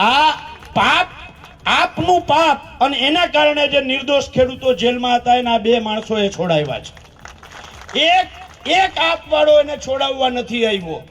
આ પાપ, આપનું પાપ અને એના કારણે જે નિર્દોષ ખેડૂતો જેલમાં હતા, એના બે માણસો એ છોડાવ્યા છે. એક એક આપવાળો એને છોડાવવા નથી આવ્યો.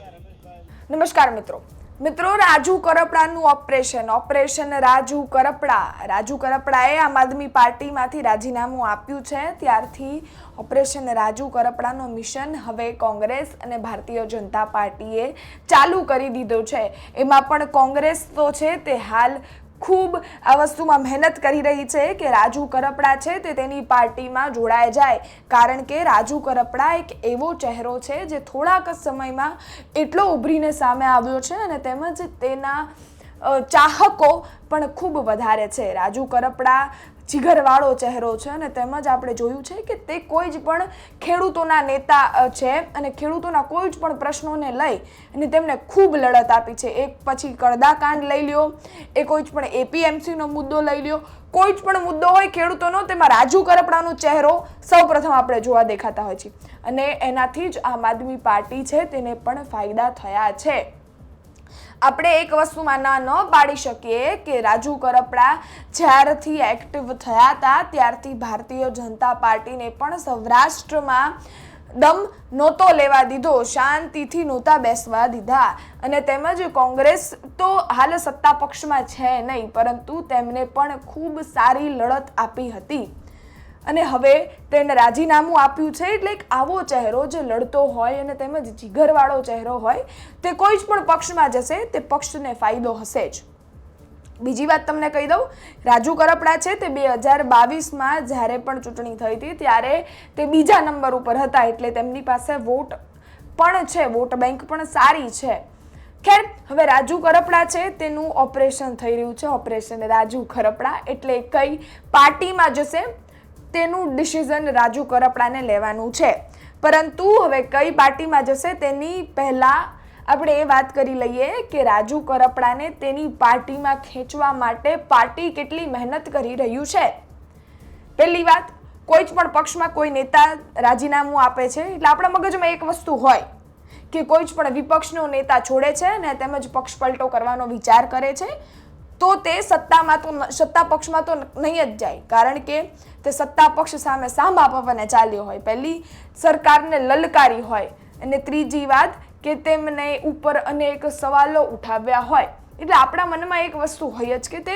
નમસ્કાર મિત્રો. મિત્રો, રાજુ કરપડાનું ઓપરેશન ઓપરેશન રાજુ કરપડા. રાજુ કરપડાએ આમ આદમી પાર્ટીમાંથી રાજીનામું આપ્યું છે. ત્યારથી ઓપરેશન રાજુ કરપડાનો મિશન હવે કોંગ્રેસ અને ભારતીય જનતા પાર્ટીએ ચાલુ કરી દીધો છે. એમાં પણ કોંગ્રેસ તો છે તે હાલ ખૂબ આ વસ્તુમાં મહેનત કરી રહી છે કે રાજુ કરપડા છે તે તેની પાર્ટીમાં જોડાઈ જાય. કારણ કે રાજુ કરપડા એક એવો ચહેરો છે જે થોડાક જ સમયમાં એટલો ઉભરીને સામે આવ્યો છે અને તેમજ તેના ચાહકો પણ ખૂબ વધારે છે. રાજુ કરપડા જીગરવાળો ચહેરો છે અને તેમજ આપણે જોયું છે કે તે કોઈ જ પણ ખેડૂતોના નેતા છે અને ખેડૂતોના કોઈ જ પણ પ્રશ્નોને લઈ અને તેમને ખૂબ લડત આપી છે. એક પછી કરદાકાંડ લઈ લ્યો, એ કોઈ જ પણ એપીએમસીનો મુદ્દો લઈ લ્યો, કોઈ જ પણ મુદ્દો હોય ખેડૂતોનો, તેમાં રાજુ કરપડાનો ચહેરો સૌપ્રથમ આપણે જોવા દેખાતા હોય છે. અને એનાથી જ આમ આદમી પાર્ટી છે, તેને પણ ફાયદા થયા છે. આપણે એક વસ્તુમાં ના ન પાડી શકીએ કે રાજુ કરપડા જ્યારથી એક્ટિવ થયા હતા, ત્યારથી ભારતીય જનતા પાર્ટીને પણ સૌરાષ્ટ્રમાં દમ નહોતો લેવા દીધો, શાંતિથી નહોતા બેસવા દીધા. અને તેમજ કોંગ્રેસ તો હાલ સત્તા પક્ષમાં છે નહીં, પરંતુ તેમને પણ ખૂબ સારી લડત આપી હતી. અને હવે તેને રાજીનામું આપ્યું છે એટલે એક આવો ચહેરો જે લડતો હોય અને તેમજ જીગરવાળો ચહેરો હોય, તે કોઈ જ પણ પક્ષમાં જશે, તે પક્ષને ફાયદો હશે જ. બીજી વાત તમને કહી દઉં, રાજુ કરપડા છે તે બે હજાર બાવીસમાં જ્યારે પણ ચૂંટણી થઈ હતી, ત્યારે તે બીજા નંબર ઉપર હતા એટલે તેમની પાસે વોટ પણ છે, વોટ બેંક પણ સારી છે. ખેર, હવે રાજુ કરપડા છે તેનું ઓપરેશન થઈ રહ્યું છે, ઓપરેશન રાજુ કરપડા એટલે કઈ પાર્ટીમાં જશે તેનું ડિસિઝન રાજુ કરપડાને લેવાનું છે. પરંતુ હવે કઈ પાર્ટીમાં જશે તેની પહેલાં આપણે એ વાત કરી લઈએ કે રાજુ કરપડાને તેની પાર્ટીમાં ખેંચવા માટે પાર્ટી કેટલી મહેનત કરી રહ્યું છે. પહેલી વાત, કોઈ જ પણ પક્ષમાં કોઈ નેતા રાજીનામું આપે છે, એટલે આપણા મગજમાં એક વસ્તુ હોય કે કોઈ જ પણ વિપક્ષનો નેતા છોડે છે અને તેમજ પક્ષ પલટો કરવાનો વિચાર કરે છે, તો તે સત્તામાં તો સત્તા પક્ષમાં તો નહીં જ જાય. કારણ કે તે સત્તા પક્ષ સામે સાંભા પવને ચાલ્યો હોય. પહેલી સરકારને લલકારી હોય અને ત્રીજી વાત કે તેમને ઉપર અનેક સવાલો ઉઠાવ્યા હોય. એટલે આપણા મનમાં એક વસ્તુ હોય જ કે તે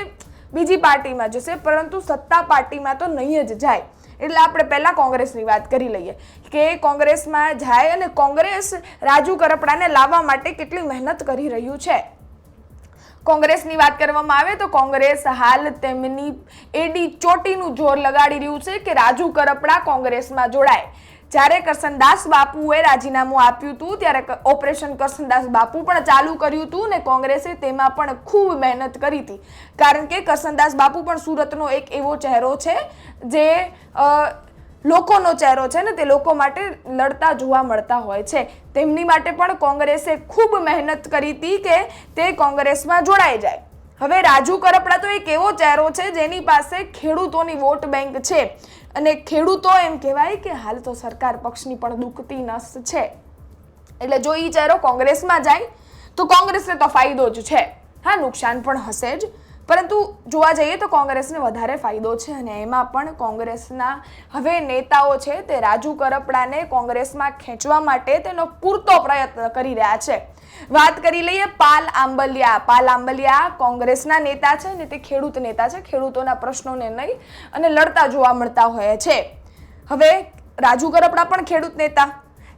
બીજી પાર્ટીમાં જશે, પરંતુ સત્તા પાર્ટીમાં તો નહીં જ જાય. એટલે આપણે પહેલાં કોંગ્રેસની વાત કરી લઈએ કે કોંગ્રેસમાં જાય અને કોંગ્રેસ રાજુ કરપડાને લાવવા માટે કેટલી મહેનત કરી રહ્યું છે. કોંગ્રેસની વાત કરવામાં આવે તો કોંગ્રેસ હાલ તેમની એડી ચોટીનું જોર લગાડી રહ્યું છે કે રાજુ કરપડા કોંગ્રેસમાં જોડાય. જ્યારે કરસનદાસ બાપુએ રાજીનામું આપ્યું હતું, ત્યારે ઓપરેશન કરસનદાસ બાપુ પણ ચાલુ કર્યું હતું ને કોંગ્રેસે તેમાં પણ ખૂબ મહેનત કરી હતી. કારણ કે કરસનદાસ બાપુ પણ સુરતનો એક એવો ચહેરો છે, જે લોકોનો ચહેરો છે ને તે લોકો માટે લડતા જોવા મળતા હોય છે. તેમની માટે પણ કોંગ્રેસે ખૂબ મહેનત કરી હતી કે તે કોંગ્રેસમાં જોડાઈ જાય. હવે રાજુ કરપડા તો એક એવો ચહેરો છે જેની પાસે ખેડૂતોની વોટ બેંક છે. અને ખેડૂતો એમ કહેવાય કે હાલ તો સરકાર પક્ષની પણ દુખતી નસ છે. એટલે જો એ ચહેરો કોંગ્રેસમાં જાય, તો કોંગ્રેસને તો ફાયદો જ છે. હા, નુકસાન પણ હશે જ. પરંતુ જોવા જઈએ તો કોંગ્રેસને વધારે ફાયદો છે અને એમાં પણ કોંગ્રેસના હવે નેતાઓ છે તે રાજુ કરપડાને કોંગ્રેસમાં ખેંચવા માટે તેનો પૂરતો પ્રયત્ન કરી રહ્યા છે. વાત કરી લઈએ પાલ આંબલિયા. પાલ આંબલિયા કોંગ્રેસના નેતા છે ને તે ખેડૂત નેતા છે. ખેડૂતોના પ્રશ્નોને લઈ અને લડતા જોવા મળતા હોય છે. હવે રાજુ કરપડા પણ ખેડૂત નેતા.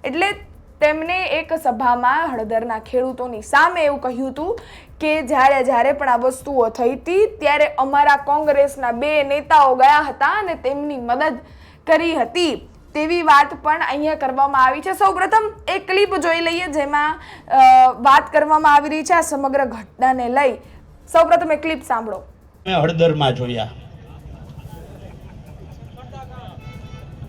એટલે તેમને એક સભામાં હળદરના ખેડૂતોની સામે એવું કહ્યું હતું કે જ્યારે જ્યારે પણ આ વસ્તુઓ થઈ હતી, ત્યારે અમારા કોંગ્રેસના બે નેતાઓ ગયા હતા અને તેમની મદદ કરી હતી. તેવી વાત પણ અહીંયા કરવામાં આવી છે. સૌપ્રથમ એક ક્લિપ જોઈ લઈએ જેમાં વાત કરવામાં આવી રહી છે આ સમગ્ર ઘટનાને લઈ. સૌપ્રથમ એક ક્લિપ સાંભળો. હળદરમાં જોયા.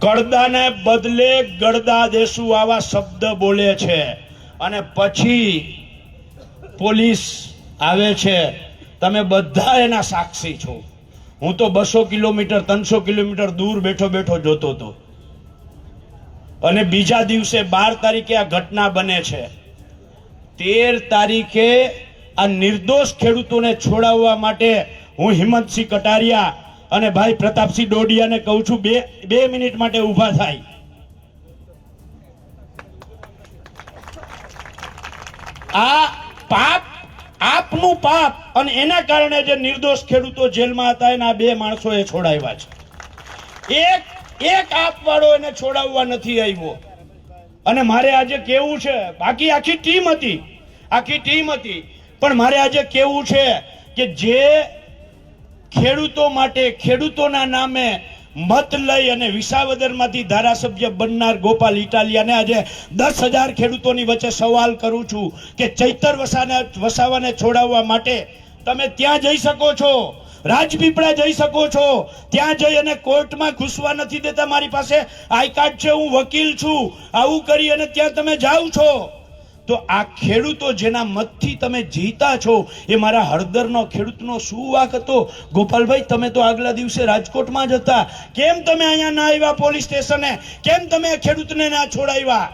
કડદાને બદલે ગળદા દેશું આવા શબ્દ બોલે છે. અને પછી પોલીસ આવે છે. તમે બધા એના સાક્ષી છો. હું તો બસો કિલોમીટર, ત્રણસો કિલોમીટર દૂર બેઠો બેઠો જોતો હતો. અને બીજા દિવસે બાર તારીખે આ ઘટના બને છે. તેર તારીખે આ નિર્દોષ ખેડૂતોને છોડાવવા માટે હું હિંમતસિંહ કટારિયા અને ભાઈ પ્રતાપસિંહ ડોડિયાને કહું છું, બે બે મિનિટ માટે ઊભા થાય. આ પાપ આપનું પાપ અને એના કારણે જે નિર્દોષ ખેડૂતો જેલમાં હતા, એના બે માણસો એ છોડાવ્યા છે. એક એક આપવાળો એને છોડાવવા નથી આવ્યો. અને મારે આજે કેવું છે, બાકી આખી ટીમ હતી, આખી ટીમ હતી. પણ મારે આજે કેવું છે કે જે ખેડૂતો માટે, ખેડૂતોના નામે મત લઈ અને વિસાવદરમાંથી ધારાસભ્ય બનનાર ગોપાલ ઇટાલિયાને આજે દસ હજાર ખેડૂતોની વચ્ચે સવાલ કરું છું કે ચૈતર વસાને વસાવાને છોડાવવા માટે તમે ત્યાં જઈ શકો છો, રાજપીપળા જઈ શકો છો, ત્યાં જઈ અને કોર્ટમાં ઘૂસવા નથી દેતા મારી પાસે. આઈ કાર્ડ છે, હું વકીલ છું. આવું કરી અને ત્યાં તમે જાઓ છો. તો આ ખેડૂતો જેના મતથી તમે જીતા છો, એ મારા હળદરનો ખેડૂતનો શું વાક હતો? ગોપાલભાઈ, તમે તો આગલા દિવસે રાજકોટમાં જ હતા. કેમ તમે અહીંયા ના આવ્યા પોલીસ સ્ટેશને? કેમ તમે ખેડૂતને ના છોડાવ્યા?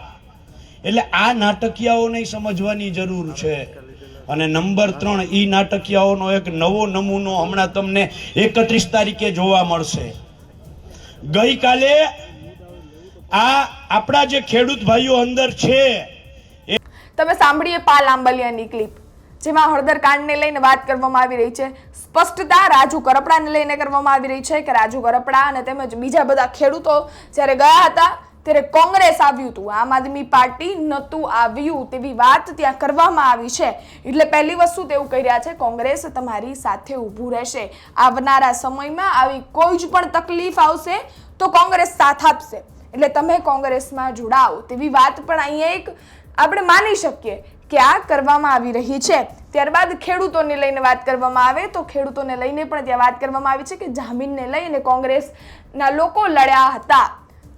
એટલે આ નાટકીયાઓને સમજવાની જરૂર છે. અને નંબર ત્રણ, ઈ નાટકીયાઓનો એક નવો નમૂનો હમણાં તમને એકત્રીસ તારીખે જોવા મળશે. ગઈકાલે આ આપણા જે ખેડૂત ભાઈઓ અંદર છે તમે સાંભળીએ પાલ આંબલિયાની ક્લિપ જેમાં હળદર કાંડને લઈને વાત કરવામાં આવી રહી છે. સ્પષ્ટતા રાજુ કરપડાને લઈને કરવામાં આવી રહી છે કે રાજુ કરપડા અને તેમજ બીજા બધા ખેડૂતો જ્યારે ગયા હતા, ત્યારે કોંગ્રેસ આવ્યું હતું. આમ આદમી પાર્ટી નહોતું આવ્યું તેવી વાત ત્યાં કરવામાં આવી છે. એટલે પહેલી વસ્તુ તેવું કહી રહ્યા છે, કોંગ્રેસ તમારી સાથે ઊભું રહેશે. આવનારા સમયમાં આવી કોઈ જ પણ તકલીફ આવશે તો કોંગ્રેસ સાથ આપશે. એટલે તમે કોંગ્રેસમાં જોડાઓ. તેવી વાત પણ અહીંયા એક આપણે માની શકીએ કે આ કરવામાં આવી રહી છે. ત્યારબાદ ખેડૂતોને લઈને વાત કરવામાં આવે તો ખેડૂતોને લઈને પણ ત્યાં વાત કરવામાં આવી છે કે જામીનને લઈને કોંગ્રેસના લોકો લડ્યા હતા.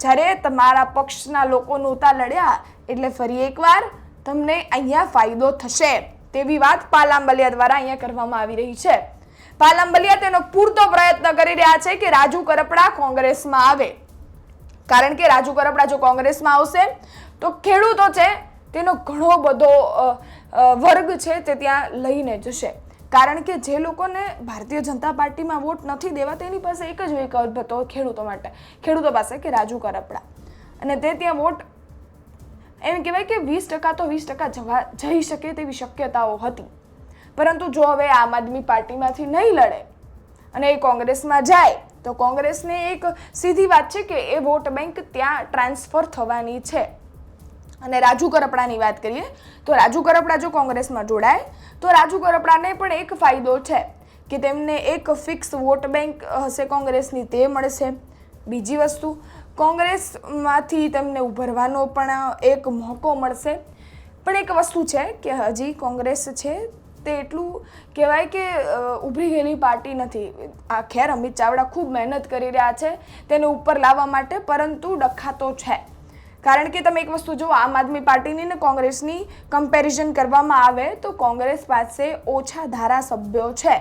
જ્યારે તમારા પક્ષના લોકો નહોતા લડ્યા, એટલે ફરી એકવાર તમને અહીંયા ફાયદો થશે. તેવી વાત પાલાંબલિયા દ્વારા અહીંયા કરવામાં આવી રહી છે. પાલાંબલિયા તેનો પૂરતો પ્રયત્ન કરી રહ્યા છે કે રાજુ કરપડા કોંગ્રેસમાં આવે. કારણ કે રાજુ કરપડા જો કોંગ્રેસમાં આવશે, તો ખેડૂતો છે તેનો ઘણો બધો વર્ગ છે તે ત્યાં લઈને જશે. કારણ કે જે લોકોને ભારતીય જનતા પાર્ટીમાં વોટ નથી દેવા, તેની પાસે એક જ વિકલ્પ હતો ખેડૂતો માટે. ખેડૂતો પાસે કે રાજુ કરપડા. અને તે ત્યાં વોટ, એમ કહેવાય કે વીસ ટકા તો વીસ ટકા જવા, જઈ શકે તેવી શક્યતાઓ હતી. પરંતુ જો હવે આમ આદમી પાર્ટીમાંથી નહીં લડે અને એ કોંગ્રેસમાં જાય, તો કોંગ્રેસને એક સીધી વાત છે કે એ વોટ બેંક ત્યાં ટ્રાન્સફર થવાની છે. અને રાજુ કરપડાની વાત કરીએ, તો રાજુ કરપડા જો કોંગ્રેસમાં જોડાય, તો રાજુ કરપડાને પણ એક ફાયદો છે કે તેમને એક ફિક્સ વોટ બેંક હશે કોંગ્રેસની, તે મળશે. બીજી વસ્તુ, કોંગ્રેસમાંથી તેમને ઉભરવાનો પણ એક મોકો મળશે. પણ એક વસ્તુ છે કે હજી કોંગ્રેસ છે તે એટલું કહેવાય કે ઉભરી ગયેલી પાર્ટી નથી. આ ખેર અમિત ચાવડા ખૂબ મહેનત કરી રહ્યા છે તેને ઉપર લાવવા માટે, પરંતુ ડખાતો છે. કારણ કે તમે એક વસ્તુ જુઓ, આમ આદમી પાર્ટીની ને કોંગ્રેસની કમ્પેરિઝન કરવામાં આવે તો કોંગ્રેસ પાસે ઓછા ધારાસભ્યો છે.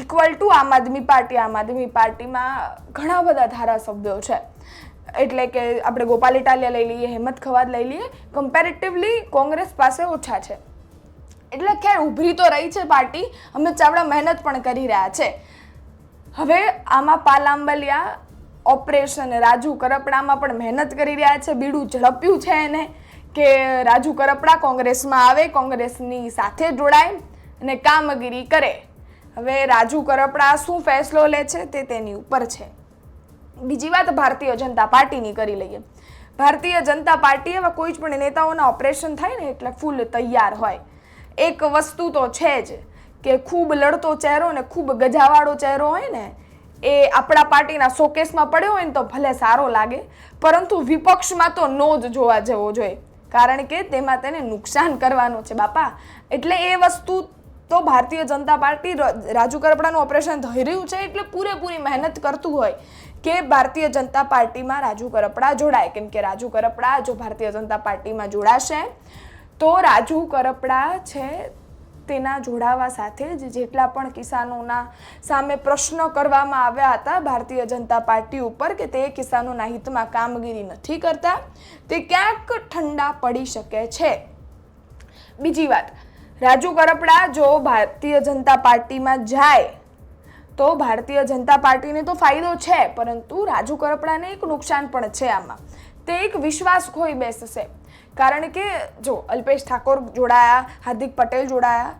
ઇક્વલ ટુ આમ આદમી પાર્ટી. આમ આદમી પાર્ટીમાં ઘણા બધા ધારાસભ્યો છે. એટલે કે આપણે ગોપાલ ઇટાલિયા લઈ લઈએ, હેમંત ખવાદ લઈ લઈએ કમ્પેરેટિવલી કોંગ્રેસ પાસે ઓછા છે. એટલે ખેર ઉભરી તો રહી છે પાર્ટી, અમિત ચાવડા મહેનત પણ કરી રહ્યા છે. હવે આમાં પાલાંબલિયા ઓપરેશન રાજુ કરપડામાં પણ મહેનત કરી રહ્યા છે, બીડું ઝડપ્યું છે એને કે રાજુ કરપડા કોંગ્રેસમાં આવે, કોંગ્રેસની સાથે જોડાય અને કામગીરી કરે. હવે રાજુ કરપડા શું ફેસલો લે છે તે તેની ઉપર છે. બીજી વાત, ભારતીય જનતા પાર્ટીની કરી લઈએ. ભારતીય જનતા પાર્ટી એવા કોઈ જ પણ નેતાઓના ઓપરેશન થાય ને એટલે ફૂલ તૈયાર હોય. એક વસ્તુ તો છે જ કે ખૂબ લડતો ચહેરો ને ખૂબ ગજાવાળો ચહેરો હોય ને એ આપણા પાર્ટીના શોકેસમાં પડ્યો હોય ને તો ભલે સારો લાગે, પરંતુ વિપક્ષમાં તો નો જ જોવા જવો જોઈએ. કારણ કે તેમાં તેને નુકસાન કરવાનું છે બાપા. એટલે એ વસ્તુ તો ભારતીય જનતા પાર્ટી રાજુ કરપડાનું ઓપરેશન થઈ રહ્યું છે એટલે પૂરેપૂરી મહેનત કરતું હોય કે ભારતીય જનતા પાર્ટીમાં રાજુ કરપડા જોડાય. કેમ કે રાજુ કરપડા જો ભારતીય જનતા પાર્ટીમાં જોડાશે, તો રાજુ કરપડા છે તેના જોડાવા સાથે જ જેટલા પણ કિસાનોના સામે પ્રશ્નો કરવામાં આવ્યા હતા, ભારતીય જનતા પાર્ટી ઉપર કે તે કિસાનોના હિતમાં કામગીરી નથી કરતા, તે ક્યાંક ઠંડા પડી શકે છે. બીજી વાત, રાજુ કરપડા જો ભારતીય જનતા પાર્ટીમાં જાય, તો ભારતીય જનતા પાર્ટીને તો ફાયદો છે, પરંતુ રાજુ કરપડાને એક નુકસાન પણ છે આમાં. તે એક વિશ્વાસ ખોઈ બેસશે. કારણ કે જો અલ્પેશ ઠાકોર જોડાયા, હાર્દિક પટેલ જોડાયા,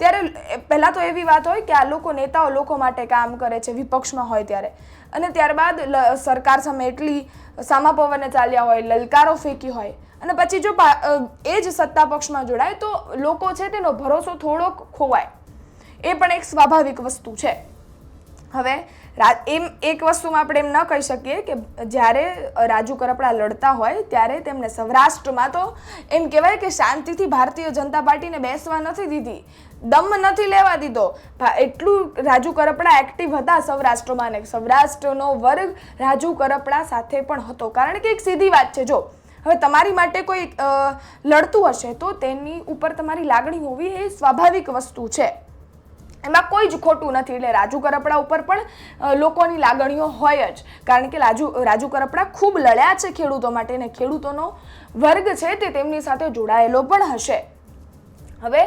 ત્યારે પહેલાં તો એવી વાત હોય કે આ લોકો નેતાઓ લોકો માટે કામ કરે છે, વિપક્ષમાં હોય ત્યારે. અને ત્યારબાદ સરકાર સામે એટલી સામા પવને ચાલ્યા હોય, લલકારો ફેંકી હોય. અને પછી જો એ જ સત્તા પક્ષમાં જોડાય તો લોકો છે તેનો ભરોસો થોડોક ખોવાય. એ પણ એક સ્વાભાવિક વસ્તુ છે. હવે એમ, એક વસ્તુમાં આપણે એમ ન કહી શકીએ કે જ્યારે રાજુ કરપડા લડતા હોય ત્યારે તેમને સૌરાષ્ટ્રમાં તો એમ કહેવાય કે શાંતિથી ભારતીય જનતા પાર્ટીને બેસવા નથી દીધી. દમ નથી લેવા દીધો. એટલું રાજુ કરપડા એક્ટિવ હતા સૌરાષ્ટ્રમાં ને સૌરાષ્ટ્રનો વર્ગ રાજુ કરપડા સાથે પણ હતો. કારણ કે એક સીધી વાત છે, જો, હવે તમારી માટે કોઈ લડતું હશે તો તેની ઉપર તમારી લાગણી હોવી એ સ્વાભાવિક વસ્તુ છે. એમાં કોઈ જ ખોટું નથી. એટલે રાજુ કરપડા ઉપર પણ લોકોની લાગણીઓ હોય જ. કારણ કે રાજુ રાજુ કરપડા ખૂબ લડ્યા છે ખેડૂતો માટે અને ખેડૂતોનો વર્ગ છે તે તેમની સાથે જોડાયેલો પણ હશે. હવે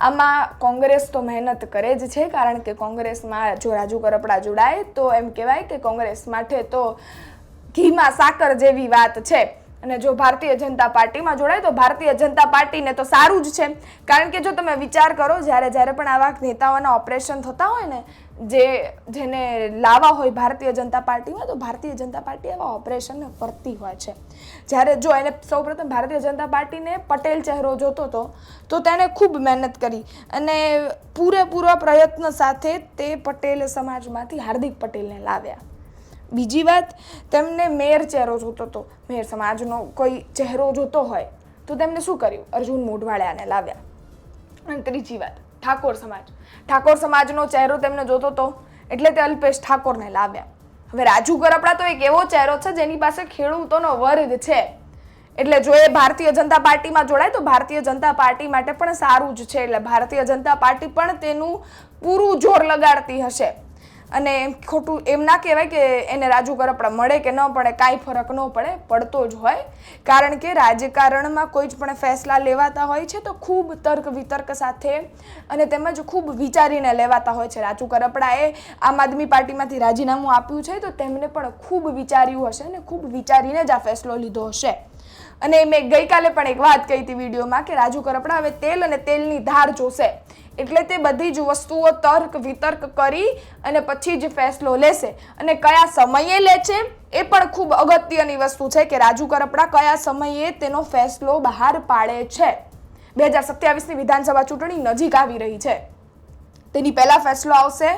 આમાં કોંગ્રેસ તો મહેનત કરે જ છે, કારણ કે કોંગ્રેસમાં જો રાજુ કરપડા જોડાય તો એમ કહેવાય કે કોંગ્રેસ માટે તો ઘીમાં સાકર જેવી વાત છે. અને જો ભારતીય જનતા પાર્ટીમાં જોડાય, તો ભારતીય જનતા પાર્ટીને તો સારું જ છે. કારણ કે જો તમે વિચાર કરો, જ્યારે જ્યારે પણ આવા નેતાઓના ઓપરેશન થતા હોય ને, જે જેને લાવવા હોય ભારતીય જનતા પાર્ટીમાં, તો ભારતીય જનતા પાર્ટી આવા ઓપરેશનને ફરતી હોય છે. જ્યારે જો એને સૌપ્રથમ ભારતીય જનતા પાર્ટીને પટેલ ચહેરો જોતો હતો, તો તેણે ખૂબ મહેનત કરી અને પૂરેપૂરા પ્રયત્ન સાથે તે પટેલ સમાજમાંથી હાર્દિક પટેલને લાવ્યા. બીજી વાત, તેમને મેર ચહેરો જોતો હતો મેર સમાજનો કોઈ ચહેરો જોતો હોય, તો તેમને શું કર્યું? અર્જુન મોઢવાળાને લાવ્યા. અને ત્રીજી વાત, ઠાકોર સમાજ. ઠાકોર સમાજનો ચહેરો તેમને જોતો હતો એટલે તે અલ્પેશ ઠાકોરને લાવ્યા. હવે રાજુ ગરપડા તો એક એવો ચહેરો છે, જેની પાસે ખેડૂતોનો વર્ગ છે. એટલે જો એ ભારતીય જનતા પાર્ટીમાં જોડાય, તો ભારતીય જનતા પાર્ટી માટે પણ સારું જ છે. એટલે ભારતીય જનતા પાર્ટી પણ તેનું પૂરું જોર લગાડતી હશે. અને ખોટું એમ ના કહેવાય કે એને રાજુ કરપડા મળે કે ન પડે કાંઈ ફરક ન પડે, પડતો જ હોય. કારણ કે રાજકારણમાં કોઈ જ પણ ફેસલા લેવાતા હોય છે તો ખૂબ તર્ક વિતર્ક સાથે અને તેમજ ખૂબ વિચારીને લેવાતા હોય છે. રાજુ કરપડાએ આમ આદમી પાર્ટીમાંથી રાજીનામું આપ્યું છે તો તેમને પણ ખૂબ વિચાર્યું હશે અને ખૂબ વિચારીને જ આ ફેસલો લીધો હશે. અને મેં ગઈકાલે પણ એક વાત કહી હતી વિડીયોમાં કે રાજુ કરપડા હવે તેલ અને તેલની ધાર જોશે. એટલે તે બધી જ વસ્તુઓ તર્ક વિતર્ક કરી અને પછી જ ફેસલો લેશે. અને કયા સમયે લે છે એ પણ ખૂબ અગત્યની વસ્તુ છે કે રાજુ કરપડા કયા સમયે તેનો ફેસલો બહાર પાડે છે. બે હજાર સત્યાવીસની વિધાનસભા ચૂંટણી નજીક આવી રહી છે. તેની પહેલા ફેસલો આવશે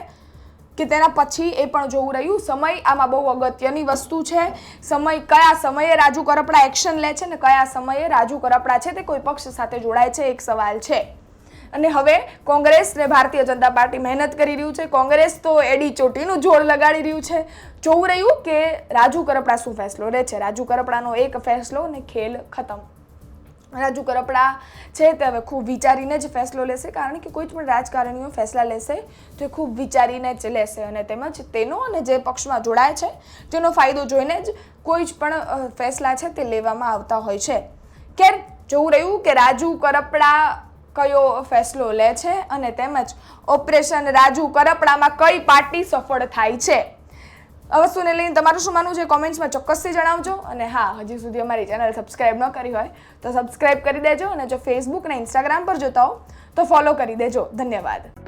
કે તેના પછી એ પણ જોવું રહ્યું. સમય આમાં બહુ અગત્યની વસ્તુ છે. સમય કયા સમયે રાજુ કરપડા એક્શન લે છે ને કયા સમયે રાજુ કરપડા છે તે કોઈ પક્ષ સાથે જોડાય છે, એક સવાલ છે. અને હવે કોંગ્રેસ ને ભારતીય જનતા પાર્ટી મહેનત કરી રહ્યું છે. કોંગ્રેસ તો એડી ચોટીનું જોડ લગાડી રહ્યું છે. જોવું રહ્યું કે રાજુ કરપડા શું ફેસલો લે છે? રાજુ કરપડાનો એક ફેસલો ને ખેલ ખતમ. રાજુ કરપડા છે તે હવે ખૂબ વિચારીને જ ફેસલો લેશે, કારણ કે કોઈ પણ રાજકારણીઓ ફેસલા લેશે તો એ ખૂબ વિચારીને જ લેશે અને તેમજ તેનો અને જે પક્ષમાં જોડાય છે તેનો ફાયદો જોઈને જ કોઈ જ પણ ફેસલા છે તે લેવામાં આવતા હોય છે. કે જોવું રહ્યું કે રાજુ કરપડા કયો ફેસલો લે છે અને તેમજ ઓપરેશન રાજુ કરપડામાં કઈ પાર્ટી સફળ થાય છે? આ વસ્તુને લઈને તમારું શું માનવું છે? કોમેન્ટ્સમાં ચોક્કસથી જણાવજો. અને હા, હજી સુધી અમારી ચેનલ સબસ્ક્રાઇબ ન કરી હોય, તો સબસ્ક્રાઇબ કરી દેજો. અને જો ફેસબુક અને ઇન્સ્ટાગ્રામ પર જોતા હો, તો ફોલો કરી દેજો. ધન્યવાદ.